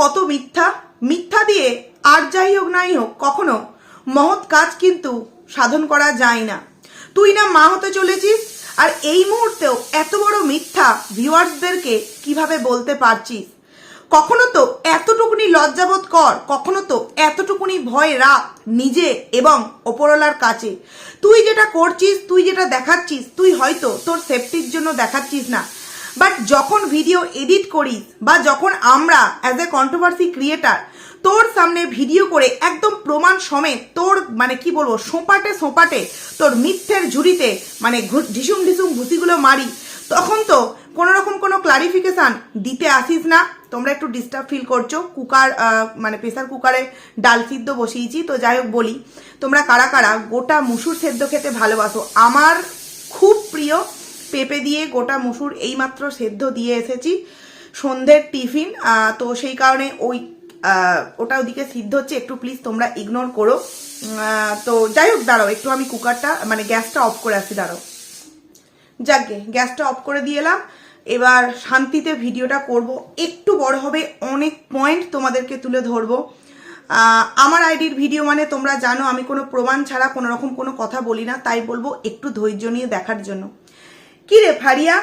কত মিথ্যা? মিথ্যা দিয়ে আর যাই হোক নাই হোক, কখনো মহৎ কাজ কিন্তু সাধন করা যায় না। তুই না মা হতে চলেছিস, আর এই মুহূর্তেও এত বড় মিথ্যা ভিউয়ার্সদেরকে কীভাবে বলতে পারছিস? কখনো তো এতটুকুনি লজ্জাবোধ কর, কখনো তো এতটুকুনি ভয় রাখ নিজে এবং ওপরওয়ালার কাছে। তুই যেটা করছিস, তুই যেটা দেখাচ্ছিস, তুই হয়তো তোর সেফটির জন্য দেখাচ্ছিস না। বাট যখন ভিডিও এডিট করিস বা যখন আমরা অ্যাজ এ কন্ট্রোভার্সি ক্রিয়েটার তোর সামনে ভিডিও করে একদম প্রমাণ সমেত তোর মানে কি বলব, সোপাটে সোপাটে তোর মিথ্যের ঝুড়িতে মানে ঢিসুম ঢিসুম ঘুষিগুলো মারি, তখন তো কোনো রকম কোনো ক্লারিফিকেশান দিতে আসিস না। তোমরা একটু ডিস্টার্ব ফিল করছ। কুকার মানে প্রেসার কুকারে ডাল সিদ্ধ বসিয়েছি, তো যাই হোক বলি। তোমরা কারা কারা গোটা মুসুর সেদ্ধ খেতে ভালোবাসো? আমার খুব প্রিয় পেঁপে দিয়ে গোটা মুসুর এইমাত্র সেদ্ধ দিয়ে এসেছি। সন্ধ্যের টিফিন তো সেই কারণে ওই ওটা ওদিকে সিদ্ধ হচ্ছে। একটু প্লিজ তোমরা ইগনোর করো। তো যাই হোক, দাঁড়াও, একটু আমি কুকারটা মানে গ্যাসটা অফ করে আসি, দাঁড়াও। যাকগে গ্যাসটা অফ করে দিয়ে এলাম। এবার শান্তিতে ভিডিওটা করব। একটু বড় হবে, অনেক পয়েন্ট তোমাদেরকে তুলে ধরবো। আমার আইডির ভিডিও মানে তোমরা জানো, আমি কোনো প্রমাণ ছাড়া কোনো রকম কোনো কথা বলি না, তাই বলব একটু ধৈর্য নিয়ে দেখার জন্য। রে ফারিয়া?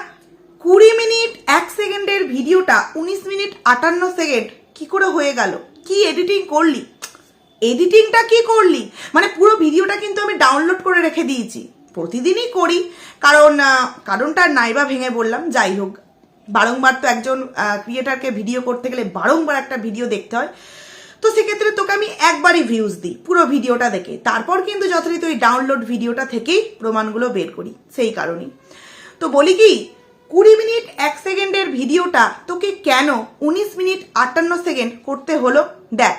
কুড়ি মিনিট, এক সেকেন্ডের ভিডিওটা, উনিশ মিনিট, আটান্ন সেকেন্ড। কি করে হয়ে গেল? কি এডিটিং করলি? এডিটিংটা কি করলি? মানে পুরো ভিডিওটা কিন্তু আমি ডাউনলোড করে রেখে দিয়েছি। প্রতিদিনই করি। কারণ কারণটা নাইবা ভেঙে বললাম। যাই হোক, বারংবার তো একজন ক্রিয়েটারকে ভিডিও করতে গেলে বারংবার একটা ভিডিও দেখতে হয়। তো সেক্ষেত্রে তোকে আমি একবারই ভিউজ দিই, পুরো ভিডিওটা দেখে। তারপর কিন্তু যথারীতি ওই ডাউনলোড ভিডিওটা থেকেই প্রমাণগুলো বের করি। সেই কারণেই। তো বলি কি, কুড়ি মিনিট এক সেকেন্ডের ভিডিওটা তোকে কেন উনিশ মিনিট আটান্ন সেকেন্ড করতে হলো? দেখ,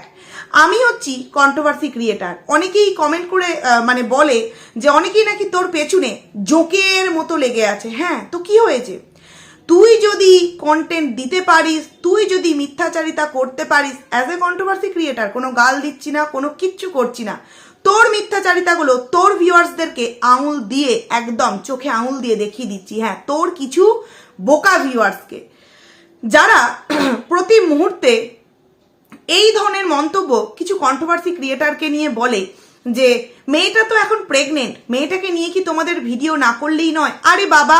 আমি হচ্ছি কন্ট্রোভার্সি ক্রিয়েটার অনেকেই কমেন্ট করে মানে বলে যে অনেকেই নাকি তোর পেছনে জোকের মতো লেগে আছে। হ্যাঁ তো কি হয়েছে? তুই যদি কন্টেন্ট দিতে পারিস, তুই যদি মিথ্যাচারিতা করতে পারিস অ্যাজ এ কন্ট্রোভার্সি ক্রিয়েটার কোনো গাল দিচ্ছি না, কোনো কিচ্ছু করছি না। তোর মিথ্যাচারিতাগুলো তোর ভিউয়ার্সদেরকে আঙুল দিয়ে, একদম চোখে আঙুল দিয়ে দেখিয়ে দিচ্ছি। হ্যাঁ তোর কিছু বোকা ভিউয়ার্সকে যারা প্রতি মুহূর্তে এই ধরনের মন্তব্য কিছু কন্ট্রোভার্সি ক্রিয়েটারকে নিয়ে বলে যে, মেয়েটা তো এখন প্রেগনেন্ট মেয়েটাকে নিয়ে কি তোমাদের ভিডিও না করলেই নয়? আরে বাবা,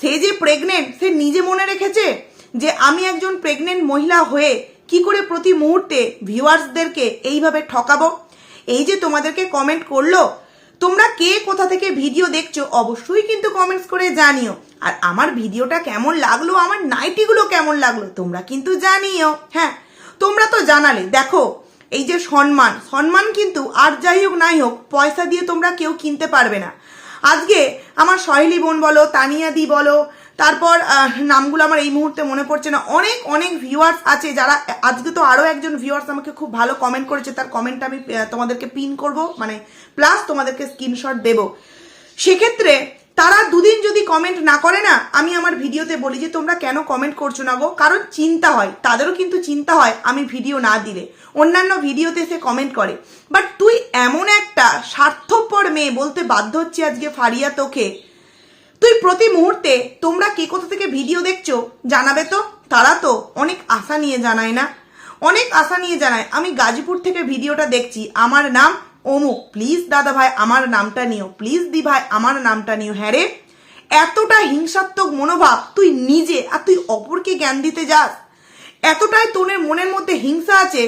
সে যে প্রেগনেন্ট সে নিজে মনে রেখেছে যে, আমি একজন প্রেগনেন্ট মহিলা হয়ে কি করে প্রতি মুহূর্তে ভিউয়ার্সদেরকে এইভাবে ঠকাবো? এই যে তোমাদেরকে কমেন্ট করল, তোমরা কে কোথা থেকে ভিডিও দেখছ অবশ্যই কিন্তু কমেন্টস করে জানিও। আর আমার ভিডিওটা কেমন লাগল, আমার নাইটিগুলো কেমন লাগল, তোমরা কিন্তু জানিও। হ্যাঁ তোমরা তো জানালে। দেখো, এই যে সম্মান সম্মান কিন্তু আর যাই হোক নাই হোক, পয়সা দিয়ে তোমরা কেউ কিনতে পারবে না। আজকে আমার সহেলি বোন বলো, তানিয়া দি বলো তারপর নামগুলো আমার এই মুহূর্তে মনে পড়ছে না। অনেক অনেক ভিউয়ার্স আছে যারা আজকে তো আরও একজন ভিউয়ার্স আমাকে খুব ভালো কমেন্ট করেছে। তার কমেন্টটা আমি তোমাদেরকে পিন করব মানে প্লাস তোমাদেরকে স্ক্রিনশট দেব। সেক্ষেত্রে তারা দুদিন যদি কমেন্ট না করে না, আমি আমার ভিডিওতে বলি যে, তোমরা কেন কমেন্ট করছ না গো? কারণ চিন্তা হয়, তাদেরও কিন্তু চিন্তা হয় আমি ভিডিও না দিলে। অন্যান্য ভিডিওতে সে কমেন্ট করে। বাট তুই এমন একটা স্বার্থপর মেয়ে বলতে বাধ্য হচ্ছি আজকে ফারিয়া তোকে। তুই প্রতি মুহূর্তে তোমরা কে কোথা থেকে ভিডিও দেখছ জানাবে তো? তারা তো অনেক আশা নিয়ে জানায় না? অনেক আশা নিয়ে জানায়, আমি গাজীপুর থেকে ভিডিওটা দেখছি, আমার নাম অমুক প্লিজ দাদা ভাই, আমার নামটা নিও। প্লিজ দি ভাই, আমার নামটা নিও। হ্যাঁ রে, এতটা হিংসাত্মক মনোভাব তুই নিজে আর তুই অপরকে জ্ঞান দিতে যাস? এতটাই তোনের মনের মধ্যে হিংসা আছে?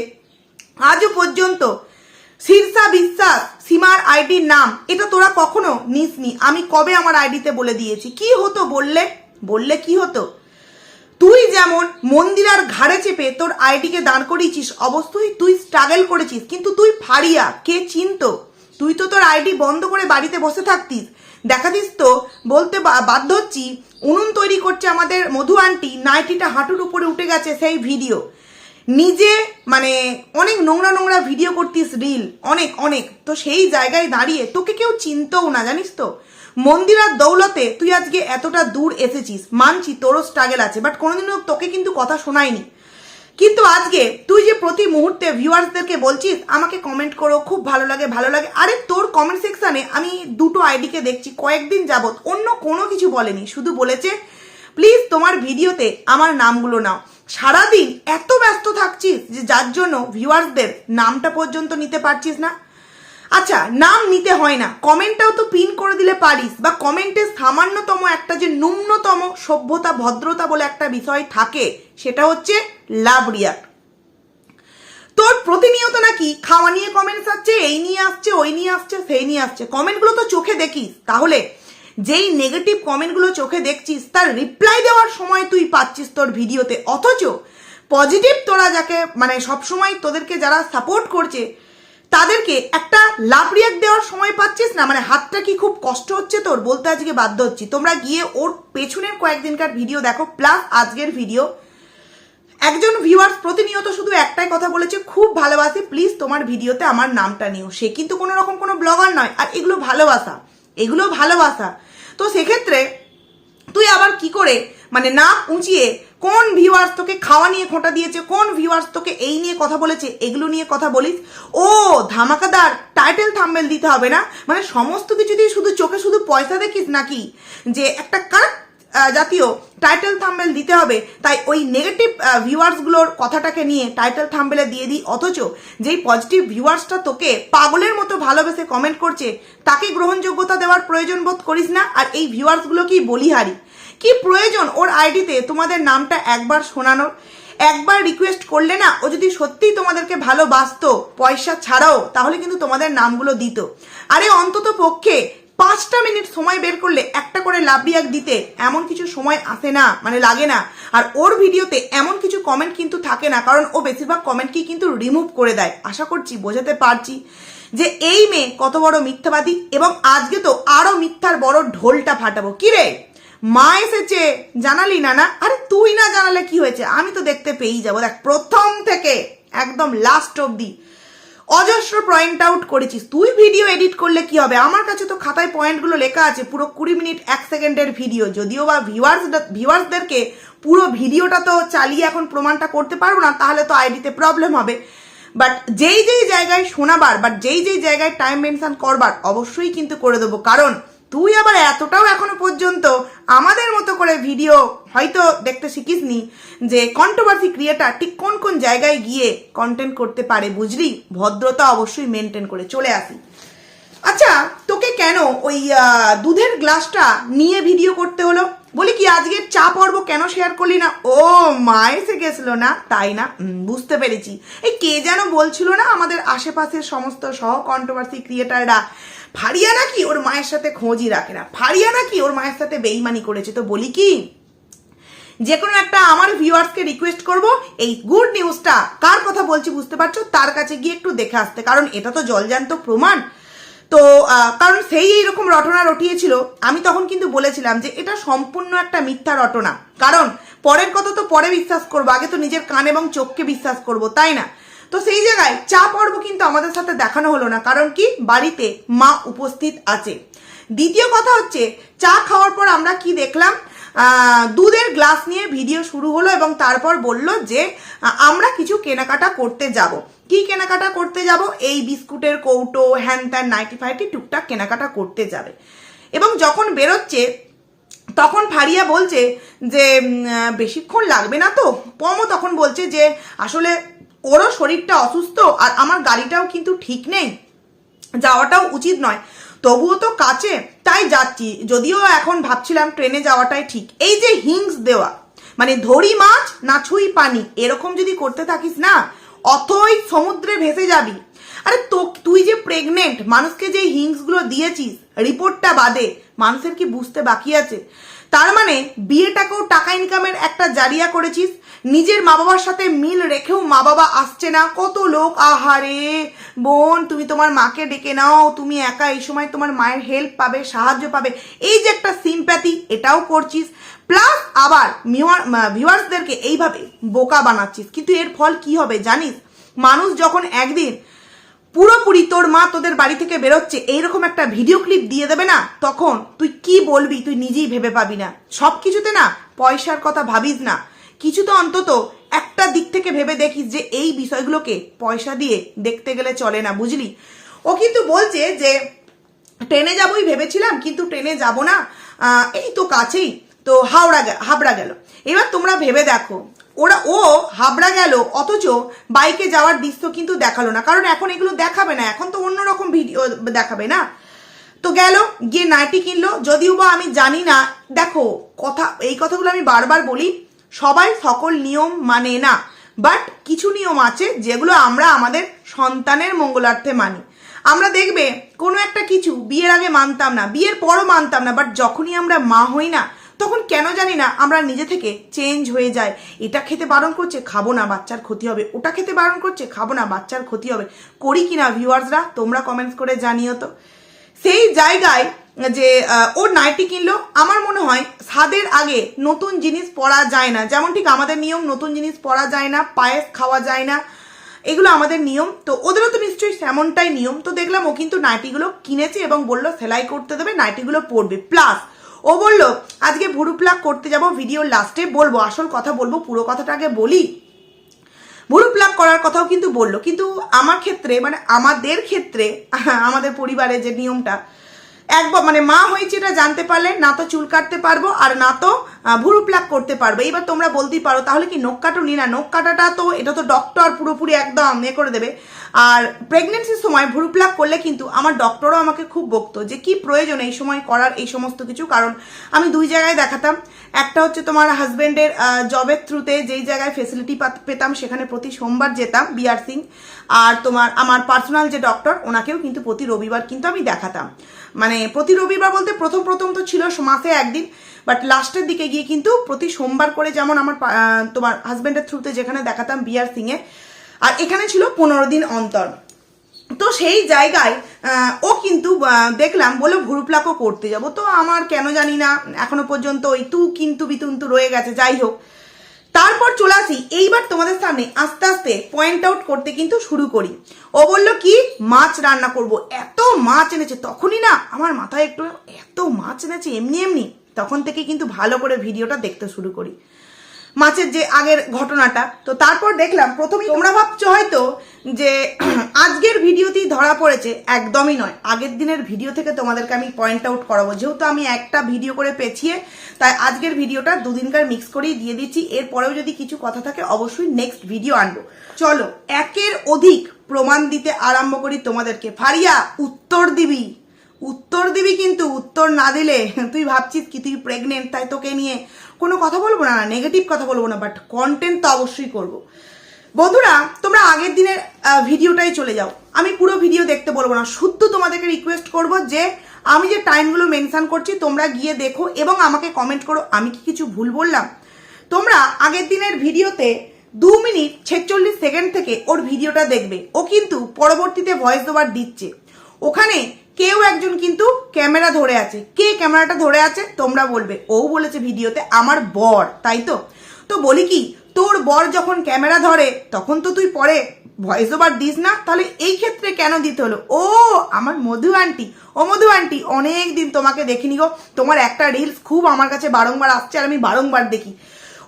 আজও পর্যন্ত শীর্ষা বিশ্বাস সীমার আইডির নাম, এটা তোরা কখনো নিসনি। আমি কবে আমার আইডিতে বলে দিয়েছি? কি হতো বললে? বললে কি হতো? তুই যেমন মন্দিরার ঘাড়ে চেপে তোর আইডিকে দাঁড় করিয়েছিস, অবশ্যই তুই স্ট্রাগল করেছিস, কিন্তু তুই ফাড়িয়া কে চিনত? তুই তো তোর আইডি বন্ধ করে বাড়িতে বসে থাকতিস। দেখাতিস তো, বলতে বাধ্য হচ্ছি, উনুন তৈরি করছে আমাদের মধু আন্টি, নাইটিটা হাঁটুর উপরে উঠে গেছে সেই ভিডিও নিজে মানে অনেক নোংরা নোংরা ভিডিও করতিস রিল অনেক অনেক। তো সেই জায়গায় দাঁড়িয়ে তোকে কেউ চিনতেও না, জানিস তো? মন্দিরার দৌলতে তুই আজকে এতটা দূর এসেছিস, মানছি তোরও স্ট্রাগল আছে বাট কোনোদিনও তোকে কিন্তু কথা শোনায়নি। কিন্তু আজকে তুই যে প্রতি মুহূর্তে ভিউয়ার্সদেরকে বলছিস, আমাকে কমেন্ট করো, খুব ভালো লাগে ভালো লাগে। আরে, তোর কমেন্ট সেকশানে আমি দুটো আইডিকে দেখছি, কয়েকদিন যাবত অন্য কোনো কিছু বলেনি, শুধু বলেছে প্লিজ তোমার ভিডিওতে আমার নামগুলো নাও। সারাদিন এত ব্যস্ত থাকছিস যে যার জন্য ভিউয়ার্সদের নামটা পর্যন্ত নিতে পারছিস না? আচ্ছা নাম নিতে হয় না। কমেন্টটাও তো পিন করে দিলে পারিস বা কমেন্টে সামান্যতম একটা যে ন্যূনতম সভ্যতা, ভদ্রতা বলে একটা বিষয় থাকে, সেটা হচ্ছে লাভ রিয়াক্ট তোর প্রতিনিয়ত নাকি খাওয়া নিয়ে কমেন্টস আসছে, এই নিয়ে আসছে, ওই নিয়ে আসছে, সেই নিয়ে আসছে। কমেন্টগুলো তো চোখে দেখিস। তাহলে যেই নেগেটিভ কমেন্টগুলো চোখে দেখছিস, তার রিপ্লাই দেওয়ার সময় তুই পাচ্ছিস তোর ভিডিওতে। অথচ পজিটিভ তোরা যাকে মানে সবসময় তোদেরকে যারা সাপোর্ট করছে, তাদেরকে একটা লাভ রিয়াক্ট দেওয়ার সময় পাচ্ছিস না। মানে হাতটা কি খুব কষ্ট হচ্ছে তোর বলতে আজকে বাধ্য হচ্ছি। তোমরা গিয়ে ওর পেছনের কয়েকদিনকার ভিডিও দেখো প্লাস আজকের ভিডিও একজন ভিউয়ার্স প্রতিনিয়ত শুধু একটাই কথা বলেছে, খুব ভালোবাসি প্লিজ তোমার ভিডিওতে আমার নামটা নিও। সে কিন্তু কোনো রকম কোনো ব্লগার নয়, আর এগুলো ভালোবাসা। এগুলো ভালোবাসা। তো সেক্ষেত্রে তুই আবার কি করে মানে না উঁচিয়ে কোন ভিউয়ার্স তোকে খাওয়া নিয়ে খোঁটা দিয়েছে, কোন ভিউয়ার্স তোকে এই নিয়ে কথা বলেছে, এগুলো নিয়ে কথা বলিস, ও ধামাকাদার টাইটেল থাম্বেল দিতে হবে না? মানে সমস্ত কিছু দিয়ে শুধু চোখে শুধু পয়সা দেখিস নাকি? যে একটা কারেক্ট জাতীয় টাইটেল থাম্বেল দিতে হবে। তাই ওই নেগেটিভ ভিউয়ার্সগুলোর কথাটাকে নিয়ে টাইটেল থাম্বেলে দিয়ে দিই। অথচ যেই পজিটিভ ভিউয়ার্সটা তোকে পাগলের মতো ভালোবেসে কমেন্ট করছে, তাকে গ্রহণযোগ্যতা দেওয়ার প্রয়োজন বোধ করিস না। আর এই ভিউয়ার্সগুলো কি বলিহারি? কি প্রয়োজন ওর আইডিতে তোমাদের নামটা একবার শোনানোর? একবার রিকোয়েস্ট করলে না, ও যদি সত্যিই তোমাদেরকে ভালোবাসতো পয়সা ছাড়াও, তাহলে কিন্তু তোমাদের নামগুলো দিত। আরে অন্তত পক্ষে পাঁচটা মিনিট সময় বের করলে একটা করে লাভ রিয়াক্ট দিতে এমন কিছু সময় আসে না মানে লাগে না। আর ওর ভিডিওতে এমন কিছু কমেন্ট কিন্তু থাকে না, কারণ ও বেশিরভাগ কমেন্টকেই কিন্তু রিমুভ করে দেয়। আশা করছি বোঝাতে পারছি যে এই মেয়ে কত বড় মিথ্যাবাদী এবং আজকে তো আরও মিথ্যার বড় ঢোলটা ফাটাবো। কি রে? মা এসেছে। জানালি না না আরে তুই না জানালে কি হয়েছে? আমি তো দেখতে পেয়েই যাব। দেখ, প্রথম থেকে, একদম লাস্ট অবধি। অজস্র পয়েন্ট আউট করেছিস। তুই ভিডিও এডিট করলে কি হবে? আমার কাছে তো খাতায় পয়েন্টগুলো লেখা আছে, পুরো কুড়ি মিনিট, এক সেকেন্ডের ভিডিও যদিও বা ভিউয়ার্স ভিউয়ার্সদেরকে পুরো ভিডিওটা তো চালিয়ে এখন প্রমাণটা করতে পারব না, তাহলে তো আইডিতে প্রবলেম হবে। বাট যেই যেই জায়গায় শোনাবার বাট যেই যেই জায়গায় টাইম মেনশন করবার, অবশ্যই কিন্তু করে দেবো। কারণ তুই আবার এতটাও এখনও পর্যন্ত আমাদের মতো করে ভিডিও হয়তো দেখতে শিখিসনি যে কন্ট্রোভার্সি ক্রিয়েটার ঠিক কোন কোন জায়গায় গিয়ে কন্টেন্ট করতে পারে বুঝলি? ভদ্রতা অবশ্যই মেনটেন করে চলে আসি। আচ্ছা তোকে কেন ওই দুধের গ্লাসটা নিয়ে ভিডিও করতে হলো? বলি কি আজকে চা পর্ব কেন শেয়ার করলি না? ও মা এসে গেছিল না? তাই না? বুঝতে পেরেছি। এই কে যেন বলছিল না আমাদের আশেপাশের সমস্ত সহ কন্ট্রোভার্সি ক্রিয়েটাররা? ফারিয়া নাকি ওর মায়ের সাথে খোঁজই রাখে না। ফারিয়া নাকি ওর মায়ের সাথে বেইমানি করেছে। তো বলি কি যে কোনো একটা আমার ভিউয়ার্সকে রিকোয়েস্ট করব, এই গুড নিউজটা কার কথা বলছি বুঝতে পারছ? তার কাছে গিয়ে একটু দেখে আসতে। কারণ এটা তো জলজান্ত প্রমাণ। তো কারণ সেই এইরকম রটনা রটিয়েছিল। আমি তখন কিন্তু বলেছিলাম যে এটা সম্পূর্ণ একটা মিথ্যা রটনা। কারণ, পরের কথা তো পরে বিশ্বাস করব। আগে তো নিজের কান এবং চোখকে বিশ্বাস করব, তাই না? তো সেই জায়গায় চা পর্ব কিন্তু আমাদের সাথে দেখানো হলো না, কারণ কি? বাড়িতে মা উপস্থিত আছে। দ্বিতীয় কথা হচ্ছে, চা খাওয়ার পর আমরা কি দেখলাম? দুধের গ্লাস নিয়ে ভিডিও শুরু হলো এবং তারপর বলল যে আমরা কিছু কেনাকাটা করতে যাব। কি কেনাকাটা করতে যাব? এই বিস্কুটের কৌটো, হ্যান ত্যান, নাইটি ফাইটি, টুকটাক কেনাকাটা করতে যাবে। এবং যখন বেরোচ্ছে, তখন ফারিয়া বলছে যে বেশিক্ষণ লাগবে না তো? পমও তখন বলছে যে, আসলে ওরও শরীরটা অসুস্থ আর আমার গাড়িটাও কিন্তু ঠিক নেই। যাওয়াটাও উচিত নয়। তবুও তো কাছে, তাই যাচ্ছি। যদিও এখন ভাবছিলাম ট্রেনে যাওয়াটাই ঠিক। এই যে হিংস দেওয়া মানে ধরি মাছ না ছুঁই পানি, এরকম যদি করতে থাকিস না, অথই সমুদ্রে ভেসে যাবি। আরে তো, তুই যে প্রেগনেন্ট মানুষকে যে হিংসগুলো দিয়েছিস, রিপোর্টটা বাদে, মানুষের কি বুঝতে বাকি আছে? তার মানে বিয়েটাকেও টাকা ইনকামের একটা জারিয়া করেছিস নিজের মা বাবার সাথে মিল রেখেও মা বাবা আসছে না। কত লোক, আহারে! বোন, তুমি তোমার মাকে ডেকে নাও, তুমি একা এই সময় তোমার মায়ের হেল্প পাবে, সাহায্য পাবে। এই যে একটা সিম্প্যাথি এটাও করছিস। প্লাস আবার ভিউয়ার্সদেরকে এইভাবে বোকা বানাচ্ছিস। কিন্তু এর ফল কি হবে জানিস? মানুষ যখন একদিন পুরোপুরি তোর মা তোদের বাড়ি থেকে বেরোচ্ছে, এইরকম একটা ভিডিও ক্লিপ দিয়ে দেবে না, তখন তুই কি বলবি তুই নিজেই ভেবে পাবি না। সব কিছুতে না, পয়সার কথা ভাবিস না। কিছু তো অন্তত একটা দিক থেকে ভেবে দেখিস যে এই বিষয়গুলোকে পয়সা দিয়ে দেখতে গেলে চলে না, বুঝলি? ও কিন্তু বলছে যে, ট্রেনে যাবোই ভেবেছিলাম, কিন্তু ট্রেনে যাব না। এই তো কাছেই, তো হাওড়া হাবড়া গেল। এবার তোমরা ভেবে দেখো, ওরা, ও হাবড়া গেল, অথচ বাইকে যাওয়ার দৃশ্য কিন্তু দেখাল না, কারণ এখন এগুলো দেখাবে না, এখন তো অন্যরকম ভিডিও দেখাবে না। তো গেল, গিয়ে নাইটি কিনলো, যদিও বা আমি জানি না, দেখো, কথা, এই কথাগুলো আমি বারবার বলি সবাই সকল নিয়ম মানে না। বাট কিছু নিয়ম আছে যেগুলো আমরা আমাদের সন্তানের মঙ্গলার্থে মানি। আমরা দেখবে কোনো একটা কিছু বিয়ের আগে মানতাম না, বিয়ের পরও মানতাম না বাট যখনই আমরা মা হই না, তখন কেন জানি না আমরা নিজে থেকে চেঞ্জ হয়ে যায় এটা খেতে বারণ করছে, খাব না, বাচ্চার ক্ষতি হবে। ওটা খেতে বারণ করছে, খাব না, বাচ্চার ক্ষতি হবে। করি কিনা ভিউয়ার্সরা তোমরা কমেন্টস করে জানিও তো। সেই জায়গায় যে আহ, ও নাইটি কিনলো। আমার মনে হয় স্বাদের আগে নতুন জিনিস পরা যায় না। যেমন ঠিক আমাদের নিয়ম নতুন জিনিস পরা যায় না পায়েস খাওয়া যায় না। এগুলো আমাদের নিয়ম। তো ওদেরও তো নিশ্চয়ই সেমনটাই নিয়ম। তো দেখলাম ও কিন্তু নাইটিগুলো কিনেছে এবং বলল সেলাই করতে দেবে নাইটিগুলো পরবে। প্লাস ও বলল আজকে ভুরু প্লাক করতে যাব ভিডিওর লাস্টে বলব আসল কথা বলব পুরো কথাটা আগে বলি। ভুরু প্লাক করার কথাও কিন্তু বলল। কিন্তু আমার ক্ষেত্রে মানে আমাদের ক্ষেত্রে আমাদের পরিবারে যে নিয়মটা একবার মানে মা হয়েছে এটা জানতে পারলে, না তো চুল কাটতে পারব আর না তো ভুরু প্লাক করতে পারব। এবার তোমরা বলতেই পারো, তাহলে কি নখ কাটো নি নখ কাটাটা তো, এটা তো ডক্টর পুরোপুরি একদম এ করে দেবে। আর প্রেগনেন্সির সময় ভুরু প্লাক করলে কিন্তু আমার ডক্টরও আমাকে খুব বকতো যে কি প্রয়োজন এই সময় করার এই সমস্ত কিছু। কারণ আমি দুই জায়গায় দেখাতাম। একটা হচ্ছে তোমার হাজবেন্ডের জবের থ্রুতে যেই জায়গায় ফেসিলিটি পেতাম, সেখানে প্রতি সোমবার যেতাম বিআর সিং আর তোমার, আমার পার্সোনাল যে ডক্টর ওনাকেও কিন্তু প্রতি রবিবার কিন্তু আমি দেখাতাম। মানে প্রতি রবিবার বলতে প্রথম প্রথম তো ছিল মাসে একদিন বাট লাস্টের দিকে গিয়ে কিন্তু প্রতি সোমবার করে যেমন আমার তোমার হাজবেন্ডের থ্রুতে যেখানে দেখাতাম বিআর সিংয়ে আর এখানে ছিল পনেরো দিন অন্তর। তো সেই জায়গায় ও কিন্তু দেখলাম বলে ভুরুপ্লাকও করতে যাব। তো আমার কেন জানি না, এখনও পর্যন্ত ওই তু কিন্তু বিতুন্তু রয়ে গেছে, যাই হোক। তারপর চলে আসি, এইবার তোমাদের সামনে আস্তে আস্তে পয়েন্ট আউট করতে কিন্তু শুরু করি। ও বলল, কি? মাছ রান্না করব। এত মাছ এনেছে, তখনই না আমার মাথায় একটু এত মাছ এনেছে, এমনি এমনি। তখন থেকে কিন্তু ভালো করে ভিডিওটা দেখতে শুরু করি। মাছের যে আগের ঘটনাটা। তো তারপর দেখলাম, প্রথমেই তোমরা ভাবছ হয়তো যে আজকের ভিডিওতেই ধরা পড়েছে, একদমই নয়। আগের দিনের ভিডিও থেকে তোমাদেরকে আমি পয়েন্ট আউট করাবো। যেহেতু আমি একটা ভিডিও করে পেছিয়ে, তাই আজকের ভিডিওটা দুদিনকার মিক্স করেই দিয়ে দিচ্ছি। এরপরেও যদি কিছু কথা থাকে, অবশ্যই নেক্সট ভিডিও আনব। চলো, একের অধিক প্রমাণ দিতে আরম্ভ করি তোমাদেরকে। ফারিয়া, উত্তর দিবি। উত্তর দিবি কিন্তু উত্তর না দিলে, তুই ভাবছিস কি তুই প্রেগনেন্ট তাই তোকে নিয়ে কোনো কথা বলব না নেগেটিভ কথা বলব না বাট কন্টেন্ট তো অবশ্যই করব। বন্ধুরা, তোমরা আগের দিনের ভিডিওটাই চলে যাও। আমি পুরো ভিডিও দেখতে বলব না, শুদ্ধ তোমাদেরকে রিকোয়েস্ট করব যে, আমি যে টাইমগুলো মেনশান করছি, তোমরা গিয়ে দেখো এবং আমাকে কমেন্ট করো, আমি কি কিছু ভুল বললাম। তোমরা আগের দিনের ভিডিওতে দু মিনিট ছেচল্লিশ সেকেন্ড থেকে ওর ভিডিওটা দেখবে। ও কিন্তু পরবর্তীতে ভয়েস ওভার দিচ্ছে। ওখানে কেউ একজন কিন্তু ক্যামেরা ধরে আছে। কে ক্যামেরাটা ধরে আছে? তোমরা বলবে। ও বলেছে ভিডিওতে, আমার বর তাই তো? তো বলি কি, তোর বর যখন ক্যামেরা ধরে, তখন তো তুই পরে ভয়েস ওভার দিস না? তাহলে এই ক্ষেত্রে কেন দিতে হলো? ও, আমার মধু আন্টি ও মধু আন্টি অনেক দিন তোমাকে দেখিনি গো। তোমার একটা রিলস খুব আমার কাছে বারংবার আসছে আর আমি বারংবার দেখি।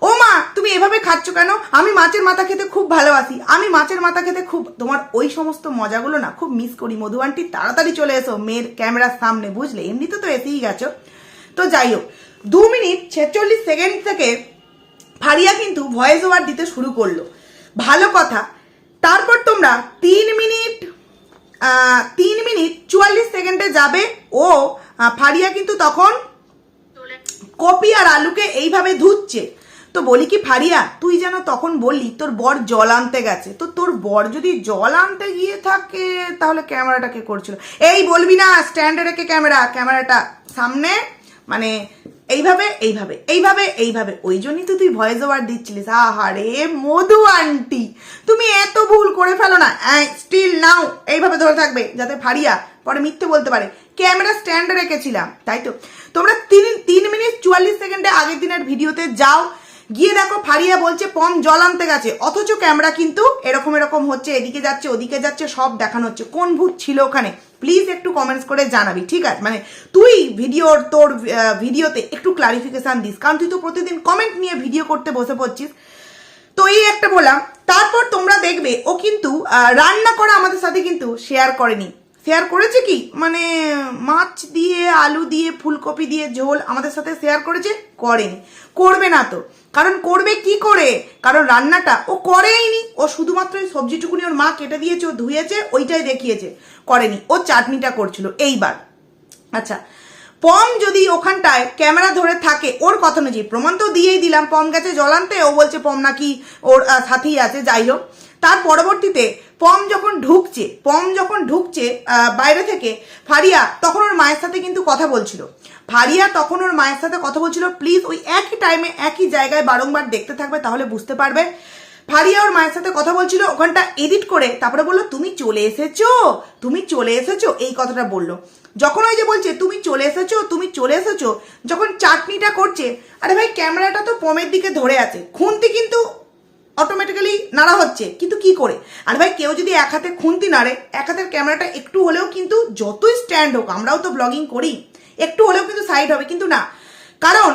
ও মা তুমি এভাবে খাচ্ছ কেন? আমি মাছের মাথা খেতে খুব ভালোবাসি। আমি মাছের মাথা খেতে খুব তোমার ওই সমস্ত মজাগুলো না খুব মিস করি। মধু আন্টি তাড়াতাড়ি চলে এসো। মেয়ের ক্যামেরার সামনে বুঝলে? এমনিতে তো এসেই গেছো। তো যাই হোক দু মিনিট ছেচল্লিশ সেকেন্ড থেকে ফারিয়া কিন্তু ভয়েস ওভার দিতে শুরু করল। ভালো কথা। তারপর তোমরা তিন মিনিট তিন মিনিট চুয়াল্লিশ সেকেন্ডে যাবে। ও ফারিয়া কিন্তু তখন কপি আর আলুকে এইভাবে ধুচ্ছে। তো বলি কি, ফারিয়া, তুই যেন তখন বললি, তোর বর জল আনতে গেছে। তো তোর বর যদি জল আনতে গিয়ে থাকে, তাহলে ক্যামেরাটা কে করছিল? এই বলবি না, স্ট্যান্ডে রেখে ক্যামেরা, ক্যামেরাটা সামনে মানে এইভাবে এইভাবে এইভাবে এইভাবে। ওই জন্যই তো তুই ভয়েস ওভার দিচ্ছিলিস। আহারে, মধু আন্টি, তুমি এত ভুল করে ফেলো না। স্টিল নাও এইভাবে ধরে থাকবে, যাতে ফারিয়া পরে মিথ্যে বলতে পারে। ক্যামেরা স্ট্যান্ডে রেখেছিলাম, তাই তো? তোমরা তিন তিন মিনিট চুয়াল্লিশ সেকেন্ডে আগের দিনের ভিডিওতে যাও গিয়ে দেখো ফারিয়া বলছে, পম জল আনতে গেছে। অথচ ক্যামেরা কিন্তু এরকম এরকম হচ্ছে, এদিকে যাচ্ছে, ওদিকে যাচ্ছে, সব দেখানো হচ্ছে। কোন ভূত ছিল ওখানে? প্লিজ একটু কমেন্টস করে জানাবি, ঠিক আছে? মানে তুই ভিডিওর, তোর ভিডিওতে একটু ক্লারিফিকেশান দিস, কারণ তুই তো প্রতিদিন কমেন্ট নিয়ে ভিডিও করতে বসে পড়ছিস। তো এই একটা বললাম, তারপর তোমরা দেখবে, ও কিন্তু রান্না করা আমাদের সাথে কিন্তু শেয়ার করেনি। শেয়ার করেছে কি? মানে মাছ দিয়ে, আলু দিয়ে, ফুলকপি দিয়ে ঝোল আমাদের সাথে শেয়ার করেছে, করেনি। করবে না তো। কারণ করবে কি করে? কারণ রান্নাটা ও করেইনি। ও শুধুমাত্র ওই সবজিটুকুনি ওর মা কেটে দিয়েছে, ও ধুয়েছে, ওইটাই দেখিয়েছে। করেনি। ও চাটনিটা করছিল এইবার। আচ্ছা পম যদি ওখানটায় ক্যামেরা ধরে থাকে, ওর কথা অনুযায়ী, প্রমাণ তো দিয়েই দিলাম, পম গেছে জলান্তে ও বলছে পম নাকি ওর সাথেই আছে, যাই হোক। তার পরবর্তীতে পম যখন ঢুকছে, পম যখন ঢুকছে বাইরে থেকে, ফারিয়া তখন ওর মায়ের সাথে কিন্তু কথা বলছিল। ফারিয়া তখন ওর মায়ের সাথে কথা বলছিল প্লিজ ওই একই টাইমে একই জায়গায় বারংবার দেখতে থাকবে তাহলে বুঝতে পারবে। ফারিয়া ওর মায়ের সাথে কথা বলছিল, ওখানটা এডিট করে তারপরে বলল, তুমি চলে এসেছ? তুমি চলে এসেছ? এই কথাটা বলল। যখন ওই যে বলছে, তুমি চলে এসেছ? তুমি চলে এসেছ? যখন চাটনিটা করছে, আরে ভাই, ক্যামেরাটা তো পমের দিকে ধরে আছে। খুন্তি কিন্তু অটোমেটিক্যালি নাড়া হচ্ছে। কিন্তু কি করে? আর ভাই, কেউ যদি এক হাতে খুন্তি নাড়ে, এক হাতের ক্যামেরাটা একটু হলেও কিন্তু যতই স্ট্যান্ড হোক, আমরাও তো ব্লগিং করি, একটু হলেও কিন্তু সাইড হবে, কিন্তু না। কারণ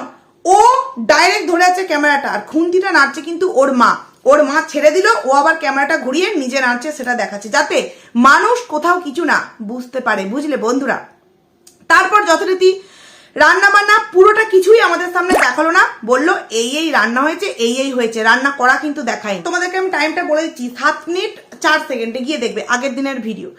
ও ডাইরেক্ট ধরে আছে ক্যামেরাটা, আর খুন্তিটা নাড়ছে কিন্তু ওর মা। ওর মা ছেড়ে দিল, ও আবার ক্যামেরাটা ঘুরিয়ে নিজে নাড়ছে, সেটা দেখাচ্ছে, যাতে মানুষ কোথাও কিছু না বুঝতে পারে, বুঝলে বন্ধুরা? তারপর যথারীতি রান্না বান্না পুরোটা কিছুই আমাদের সামনে দেখাল না। বলল, এই এই রান্না হয়েছে, এই এই হয়েছে। রান্না করা কিন্তু দেখাই তোমাদেরকে আমি টাইমটা বলে দিচ্ছি, সাত মিনিট চার সেকেন্ডে গিয়ে দেখবে আগের দিনের ভিডিও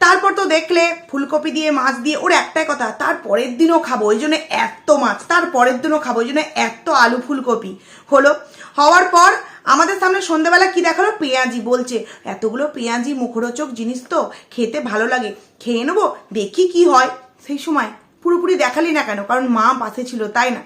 তারপর তো দেখলে ফুলকপি দিয়ে, মাছ দিয়ে, ওর একটাই কথা, তার পরের দিনও খাব, ওই জন্য এত মাছ, তার পরের দিনও খাব, ওই জন্য এত আলু ফুলকপি। হলো। হওয়ার পর আমাদের সামনে সন্ধ্যাবেলা কি দেখাল? পেঁয়াজি বলছে, এতগুলো পেঁয়াজি মুখরোচক জিনিস তো, খেতে ভালো লাগে। খেয়ে নেব, দেখি কি হয়। সেই সময় পুরোপুরি দেখালি না কেন? কারণ মা পাশে ছিল, তাই না?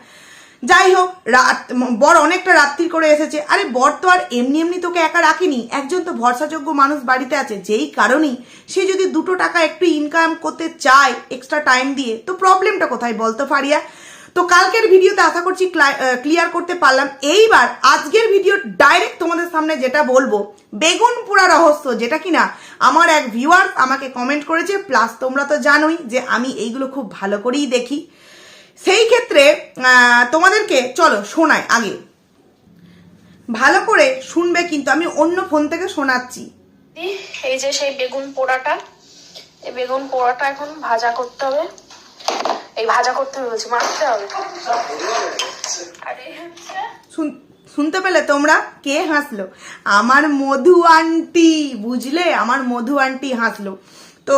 যাই হোক, রাত, বর অনেকটা রাত্রি করে এসেছে। আরে, বর তো আর এমনি এমনি তোকে একা রাখেনি। একজন তো ভরসাযোগ্য মানুষ বাড়িতে আছে। যেই কারণেই সে যদি দুটো টাকা একটু ইনকাম করতে চায় এক্সট্রা টাইম দিয়ে, তো প্রবলেমটা কোথায় বলতো, ফারিয়া? তো কালকের ভিডিওতে আশা করছি ক্লিয়ার করতে পারলাম। এইবার আজকের ভিডিও ডাইরেক্ট তোমাদের সামনে যেটা বলব বেগুন পোড়া রহস্য, যেটা কিনা আমার এক ভিউয়ার আমাকে কমেন্ট করেছে প্লাস তোমরা তো জানোই যে আমি এইগুলো খুব ভালো করেই দেখি। সেই ক্ষেত্রে তোমাদেরকে, চলো শোনায় আগে। ভালো করে শুনবে কিন্তু আমি অন্য ফোন থেকে শোনাচ্ছি। এই যে সেই বেগুন পোড়াটা এই বেগুন পোড়াটা এখন ভাজা করতে হবে। এই ভাজা করতে বলছি, মাখতে হবে। শুনতে পেলে তোমরা? কে হাসলো? আমার মধু আন্টি, বুঝলে? আমার মধু আন্টি হাসলো। তো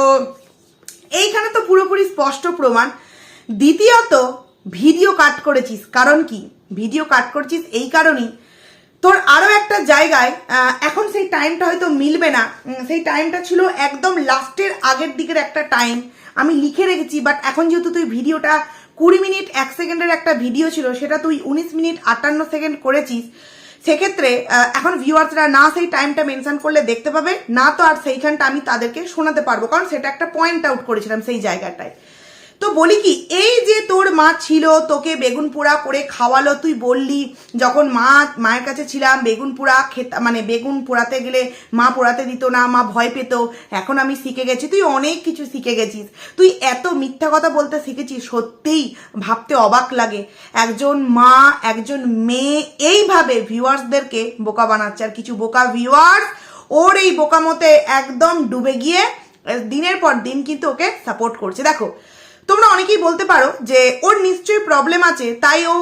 এইখানে তো পুরোপুরি স্পষ্ট প্রমাণ। দ্বিতীয়ত, ভিডিও কাট করেছিস। কারণ কি? ভিডিও কাট করেছিস এই কারণেই। তোর আরও একটা জায়গায় এখন সেই টাইমটা হয়তো মিলবে না। সেই টাইমটা ছিল একদম লাস্টের আগের দিকের একটা টাইম আমি লিখে রেখেছি বাট এখন যেহেতু তুই ভিডিওটা কুড়ি মিনিট এক সেকেন্ডের একটা ভিডিও ছিল, সেটা তুই উনিশ মিনিট আটান্ন সেকেন্ড করেছিস, সেক্ষেত্রে এখন ভিউয়ার্সরা না সেই টাইমটা মেনশন করলে দেখতে পাবে, না তো আর সেইখানটা আমি তাদেরকে শোনাতে পারব, কারণ সেটা একটা পয়েন্ট আউট করেছিলাম সেই জায়গাটায়। তো বলি কি, এই যে তোর মা ছিল, তোকে বেগুন পোড়া করে খাওয়ালো, তুই বললি, যখন মা, মায়ের কাছে ছিলাম বেগুন পোড়া খেতা মানে বেগুন পোড়াতে গেলে মা পোড়াতে দিত না, মা ভয় পেত, এখন আমি শিখে গেছি, তুই অনেক কিছু শিখে গেছিস। তুই এত মিথ্যা কথা বলতে শিখেছিস, সত্যিই ভাবতে অবাক লাগে। একজন মা, একজন মেয়ে, এইভাবে ভিউয়ার্সদেরকে বোকা বানাচ্ছে, আর কিছু বোকা ভিউয়ার্স ওর এই বোকামতে একদম ডুবে গিয়ে দিনের পর দিন কিন্তু ওকে সাপোর্ট করছে। দেখো তোমরা অনেকেই বলতে পারো যে ওর নিশ্চয়ই প্রবলেম আছে, তাই ও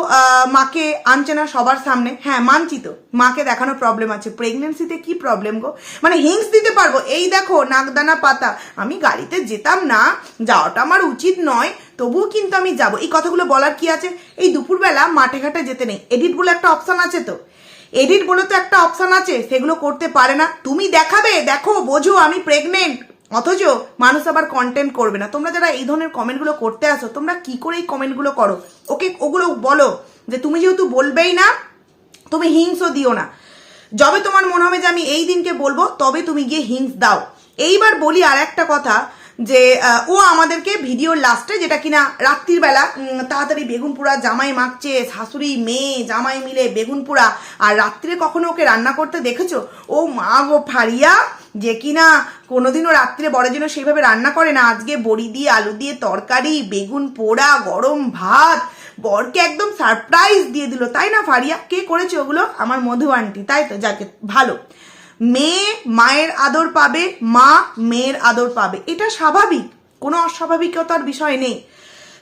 মাকে আনছে না সবার সামনে। হ্যাঁ মানছি তো। মাকে দেখানো প্রবলেম আছে। প্রেগনেন্সিতে কি প্রবলেম গো? মানে হিংস দিতে পারব। এই দেখো, নাকদানা পাতা। আমি গাড়িতে যেতাম না, যাওয়াটা আমার উচিত নয়, তবুও কিন্তু আমি যাব। এই কথাগুলো বলার কি আছে? এই দুপুরবেলা মাঠে ঘাটে যেতে নেই। এডিট বলে একটা অপশান আছে তো? এডিট বলে তো একটা অপশান আছে, সেগুলো করতে পারে না। তুমি দেখাবে, দেখো, বোঝো আমি প্রেগনেন্ট অথচ মানুষ আবার কন্টেন্ট করবে না। তোমরা যারা এই ধরনের কমেন্টগুলো করতে আসো, তোমরা কি করে এই কমেন্টগুলো করো? ওকে, ওগুলো বলো যে তুমি যেহেতু বলবেই না, তুমি হিংসও দিও না। যবে তোমার মনে হবে যে আমি এই দিনকে বলব, তবে তুমি গিয়ে হিংস দাও। এইবার বলি আর একটা কথা যে ও আমাদেরকে ভিডিওর লাস্টে যেটা কিনা রাত্রির বেলা তাড়াতাড়ি বেগুন পোড়া জামাই মাখছে, শাশুড়ি, মেয়ে, জামাই মিলে বেগুন পোড়া আর রাত্রে কখনো ওকে রান্না করতে দেখেছ? ও মা গো ফারিয়া! যে কিনা কোনোদিনও রাত্রে বড় জন্য সেইভাবে রান্না করে না। আজকে বড়ি দিয়ে, আলু দিয়ে তরকারি, বেগুন পোড়া, গরম ভাত, বরকে একদম সারপ্রাইজ দিয়ে দিল। তাই না, ফারিয়া? কে করেছে ওগুলো? আমার মধু আন্টি তাই তো, যাকে, ভালো। মেয়ে মায়ের আদর পাবে, মা মেয়ের আদর পাবে। এটা স্বাভাবিক। কোনো অস্বাভাবিকতার বিষয় নেই।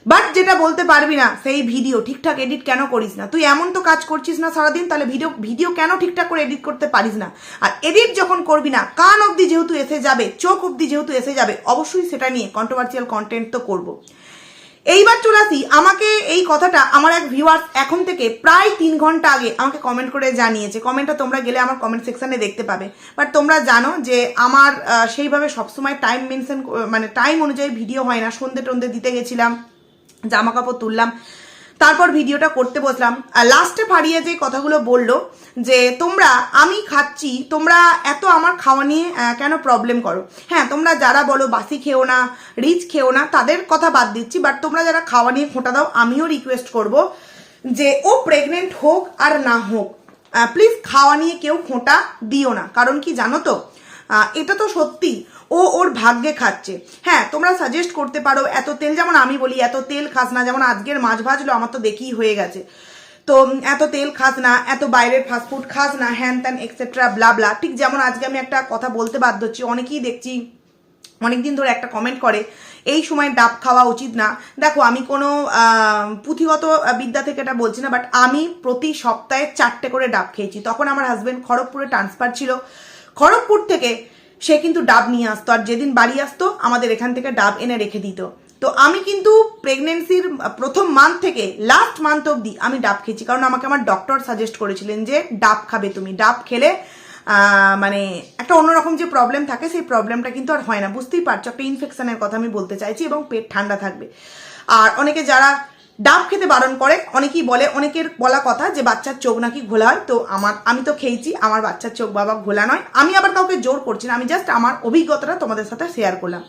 বাট যেটা বলতে পারবি না, সেই ভিডিও ঠিকঠাক এডিট কেন করিস না? তুই এমন তো কাজ করছিস না সারাদিন, তাহলে ভিডিও ভিডিও কেন ঠিকঠাক করে এডিট করতে পারিস না? আর এডিট যখন করবি না, কান অবধি যেহেতু এসে যাবে, চোখ অবধি যেহেতু এসে যাবে, অবশ্যই সেটা নিয়ে কন্ট্রোভার্সিয়াল কন্টেন্ট তো করব। এইবার চলে আসি, আমাকে এই কথাটা আমার এক ভিউয়ার্স এখন থেকে প্রায় তিন ঘণ্টা আগে আমাকে কমেন্ট করে জানিয়েছে। কমেন্টটা তোমরা গেলে আমার কমেন্ট সেকশানে দেখতে পাবে। বাট তোমরা জানো যে আমার সেইভাবে সবসময় টাইম মেনশন মানে টাইম অনুযায়ী ভিডিও হয় না। সন্ধে টন্ধে দিতে গেছিলাম। জামা কাপড় তুললাম। তারপর ভিডিওটা করতে বসলাম। লাস্টে ফাড়িয়ে যে কথাগুলো বলল যে, তোমরা, আমি খাচ্ছি, তোমরা এত আমার খাওয়া নিয়ে কেন প্রবলেম করো? হ্যাঁ তোমরা যারা বলো বাসি খেও না, রিচ খেও না, তাদের কথা বাদ দিচ্ছি। বাট তোমরা যারা খাওয়া নিয়ে খোঁটা দাও, আমিও রিকোয়েস্ট করব যে, ও প্রেগনেন্ট হোক আর না হোক প্লিজ খাওয়া নিয়ে কেউ খোঁটা দিও না। কারণ কি জানো তো? এটা তো সত্যি। ও ওর ভাগ্যে খাচ্ছে। হ্যাঁ তোমরা সাজেস্ট করতে পারো, এত তেল যেমন আমি বলি, এত তেল খাস না, যেমন আজকের মাছ ভাজলো, আমার তো দেখেই হয়ে গেছে। তো এত তেল খাস না, এত বাইরের ফাস্টফুড খাস না, হ্যান ত্যান এক্সেট্রা ব্লা ব্লা ঠিক যেমন আজকে আমি একটা কথা বলতে বাধ্য হচ্ছি, অনেকেই দেখছি, অনেকদিন ধরে একটা কমেন্ট করে, এই সময় ডাব খাওয়া উচিত না। দেখো, আমি কোনো পুঁথিগত বিদ্যা থেকে এটা বলছি না বাট আমি প্রতি সপ্তাহে চারটে করে ডাব খেয়েছি। তখন আমার হাজব্যান্ড খড়গপুরে ট্রান্সফার ছিল। খড়গপুর থেকে সে কিন্তু ডাব নিয়ে আসতো, আর যেদিন বাড়ি আসতো, আমাদের এখান থেকে ডাব এনে রেখে দিত। তো আমি কিন্তু প্রেগনেন্সির প্রথম মান্থ থেকে লাস্ট মান্থ অবধি আমি ডাব খেয়েছি, কারণ আমাকে আমার ডক্টর সাজেস্ট করেছিলেন যে ডাব খাবে তুমি। ডাব খেলে মানে একটা অন্যরকম যে প্রবলেম থাকে, সেই প্রবলেমটা কিন্তু আর হয় না। বুঝতেই পারছ, একটা ইনফেকশনের কথা আমি বলতে চাইছি এবং পেট ঠান্ডা থাকবে। আর অনেকে যারা ডাব খেতে বারণ করে। অনেকেই বলে, অনেকের বলা কথা যে বাচ্চার চোখ নাকি ঘোলা হয়। তো আমার, আমি তো খেয়েছি, আমার বাচ্চার চোখ বাবা ঘোলা নয়। আমি আবার কাউকে জোর করছি না, আমি জাস্ট আমার অভিজ্ঞতাটা তোমাদের সাথে শেয়ার করলাম।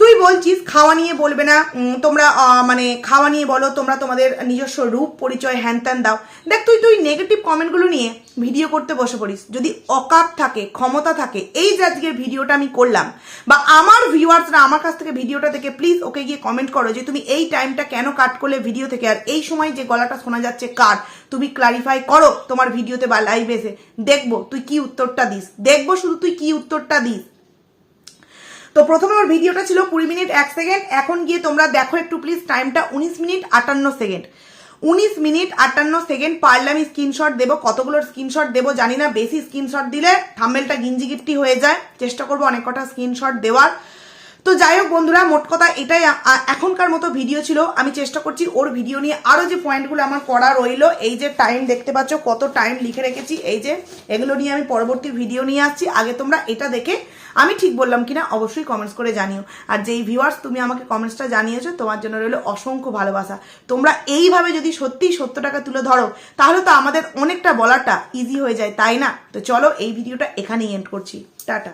তুই বলছিস খাওয়া নিয়ে বলবে না তোমরা মানে খাওয়া নিয়ে বলো, তোমরা তোমাদের নিজস্ব রূপ, পরিচয়, হ্যান ত্যান দাও। দেখ তুই তুই নেগেটিভ কমেন্টগুলো নিয়ে ভিডিও করতে বসে পড়িস। যদি অকাপ থাকে, ক্ষমতা থাকে, এই যে আজকের ভিডিওটা আমি করলাম, বা আমার ভিউয়ার্সরা আমার কাছ থেকে ভিডিওটা থেকে প্লিজ ওকে গিয়ে কমেন্ট করো যে তুমি এই টাইমটা কেন কাট করলে ভিডিও থেকে? আর এই সময় যে গলাটা শোনা যাচ্ছে কার, তুমি ক্লারিফাই করো তোমার ভিডিওতে বা লাইভ এসে। দেখব তুই কি উত্তরটা দিস। দেখব শুধু তুই কি উত্তরটা দিস। তো প্রথমে ওর ভিডিওটা ছিল কুড়ি মিনিট, এক সেকেন্ড। এখন গিয়ে তোমরা দেখো একটু প্লিজ টাইমটা উনিশ মিনিট, আটান্ন সেকেন্ড। উনিশ মিনিট, আটান্ন সেকেন্ড, পারলে আমি স্ক্রিনশট দেবো। কতগুলোর স্ক্রিনশট দেবো জানি না, বেশি স্ক্রিনশট দিলে থাম্বেলটা গিঞ্জি গিফটি হয়ে যায়। চেষ্টা করব অনেক কটা স্ক্রিনশট দেওয়ার। তো যাই হোক বন্ধুরা, মোট কথা এটাই এখনকার মতো ভিডিও ছিল। আমি চেষ্টা করছি ওর ভিডিও নিয়ে আরও যে পয়েন্টগুলো আমার করা রইল, এই যে টাইম দেখতে পাচ্ছ, কত টাইম লিখে রেখেছি, এই যে এগুলো নিয়ে আমি পরবর্তী ভিডিও নিয়ে আসছি। আগে তোমরা এটা দেখে, আমি ঠিক বললাম কিনা অবশ্যই কমেন্টস করে জানিও। আর যেই ভিউয়ার্স তুমি আমাকে কমেন্টসটা জানিয়েছো, তোমার জন্য রইল অসংখ্য ভালোবাসা। তোমরা এইভাবে যদি সত্যিই সত্য টাকা তুলে ধরো, তাহলে তো আমাদের অনেকটা বলাটা ইজি হয়ে যায়, তাই না? তো চলো এই ভিডিওটা এখানেই এন্ড করছি। টাটা।